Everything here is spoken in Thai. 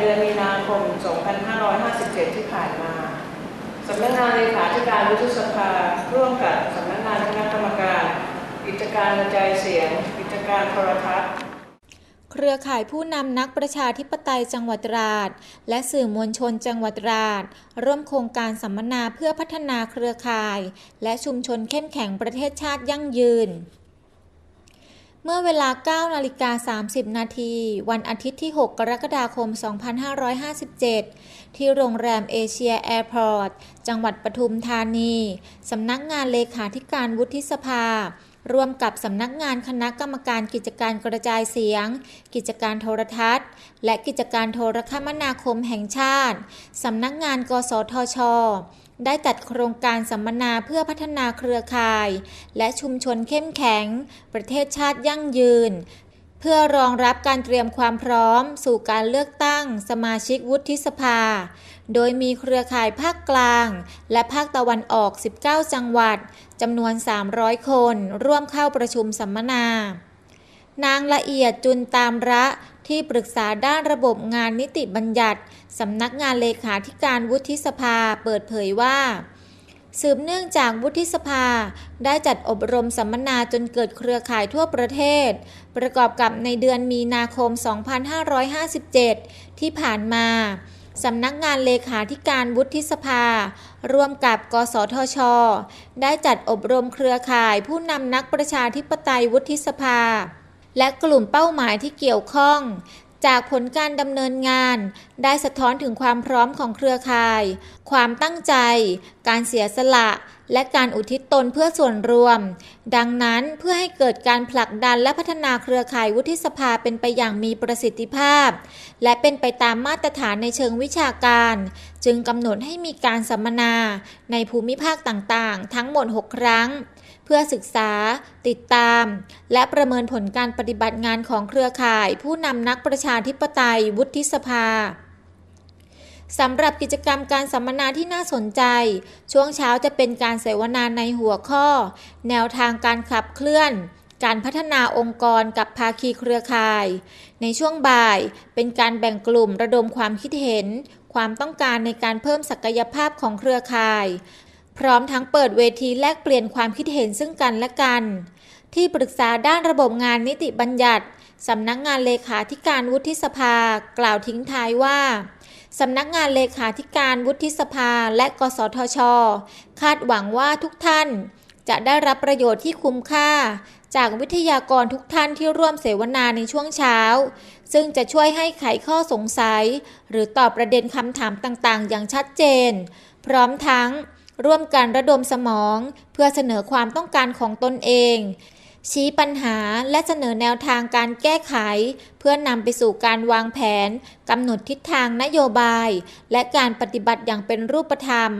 เดือนมีนาคม 2557 ที่ผ่านมาสำนักงานเลขาธิการวุฒิสภาร่วมกับสำนักงานคณะกรรมการกิจการกระจายเสียงกิจการโทรทัศน์เครือข่ายผู้นำนักประชาธิปไตยจังหวัดตราด และสื่อมวลชนจังหวัดตราด ร่วมโครงการสัมมนาเพื่อพัฒนาเครือข่าย และชุมชนเข้มแข็งประเทศชาติยั่งยืน เมื่อเวลา9นาฬิกา30 นาที วันอาทิตย์ที่ 6 กรกฎาคม 2557 ที่โรงแรมเอเชียแอร์พอร์ต จังหวัดปทุมธานี สำนักงานเลขาธิการวุฒิสภา ร่วมกับสำนักงานคณะกรรมการกิจการกระจายเสียง กิจการโทรทัศน์ และกิจการโทรคมนาคมแห่งชาติสำนักงาน กสทชได้จัดโครงการสัมมนาเพื่อพัฒนาเครือข่าย และชุมชนเข้มแข็ง ประเทศชาติยั่งยืน พื่อรองรับการเตรียมความพร้อม สู่การเลือกตั้ง สมาชิกวุฒิสภา โดยมีเครือข่ายภาคกลาง และภาคตะวันออก 19 จังหวัด จำนวน 300 คน ร่วมเข้าประชุมสัมมนา นางละเอียดจุนตามระที่ปรึกษาด้านระบบงานนิติบัญญัติ สำนักงานเลขาธิการวุฒิสภาเปิดเผยว่า สืบเนื่องจากวุฒิสภา ได้จัดอบรมสัมมนาจนเกิดเครือข่ายทั่วประเทศ ประกอบกับในเดือนมีนาคม 2557 ที่ผ่านมาสำนักงานเลขาธิการวุฒิสภา ร่วมกับ กสทช ได้จัดอบรมเครือข่ายผู้นำนักประชาธิปไตยวุฒิสภา และกลุ่มเป้าหมายที่เกี่ยวข้อง จากผลการดำเนินงานได้สะท้อนถึงความพร้อมของเครือข่าย ความตั้งใจ การเสียสละ และการอุทิศตนเพื่อส่วนรวม ดังนั้นเพื่อให้เกิดการผลักดันและพัฒนาเครือข่ายวุฒิสภาเป็นไปอย่างมีประสิทธิภาพ และเป็นไปตามมาตรฐานในเชิงวิชาการ จึงกำหนดให้มีการสัมมนาในภูมิภาคต่างๆ ทั้งหมด 6 ครั้งเพื่อศึกษา ติดตาม และประเมินผลการปฏิบัติงานของเครือข่าย ผู้นำนักประชาธิปไตยวุฒิสภา สำหรับกิจกรรมการสัมมนาที่น่าสนใจ ช่วงเช้าจะเป็นการเสวนาในหัวข้อ แนวทางการขับเคลื่อน การพัฒนาองค์กรกับภาคีเครือข่าย ในช่วงบ่ายเป็นการแบ่งกลุ่มระดมความคิดเห็น ความต้องการในการเพิ่มศักยภาพของเครือข่าย พร้อมทั้งเปิดเวทีแลกเปลี่ยนความคิดเห็นซึ่งกันและกัน ที่ปรึกษาด้านระบบงานนิติบัญญัติสำนักงานเลขาธิการวุฒิสภากล่าวทิ้งท้ายว่า สำนักงานเลขาธิการวุฒิสภาและกสทช คาดหวังว่าทุกท่านจะได้รับประโยชน์ที่คุ้มค่า จากวิทยากรทุกท่านที่ร่วมเสวนาในช่วงเช้า ซึ่งจะช่วยให้ไขข้อสงสัย หรือตอบประเด็นคำถามต่างๆ อย่างชัดเจน พร้อมทั้งร่วมกันระดมสมอง เพื่อเสนอความต้องการของตนเอง ชี้ปัญหาและเสนอแนวทางการแก้ไข เพื่อนำไปสู่การวางแผนกำหนดทิศทางนโยบาย และการปฏิบัติอย่างเป็นรูปธรรม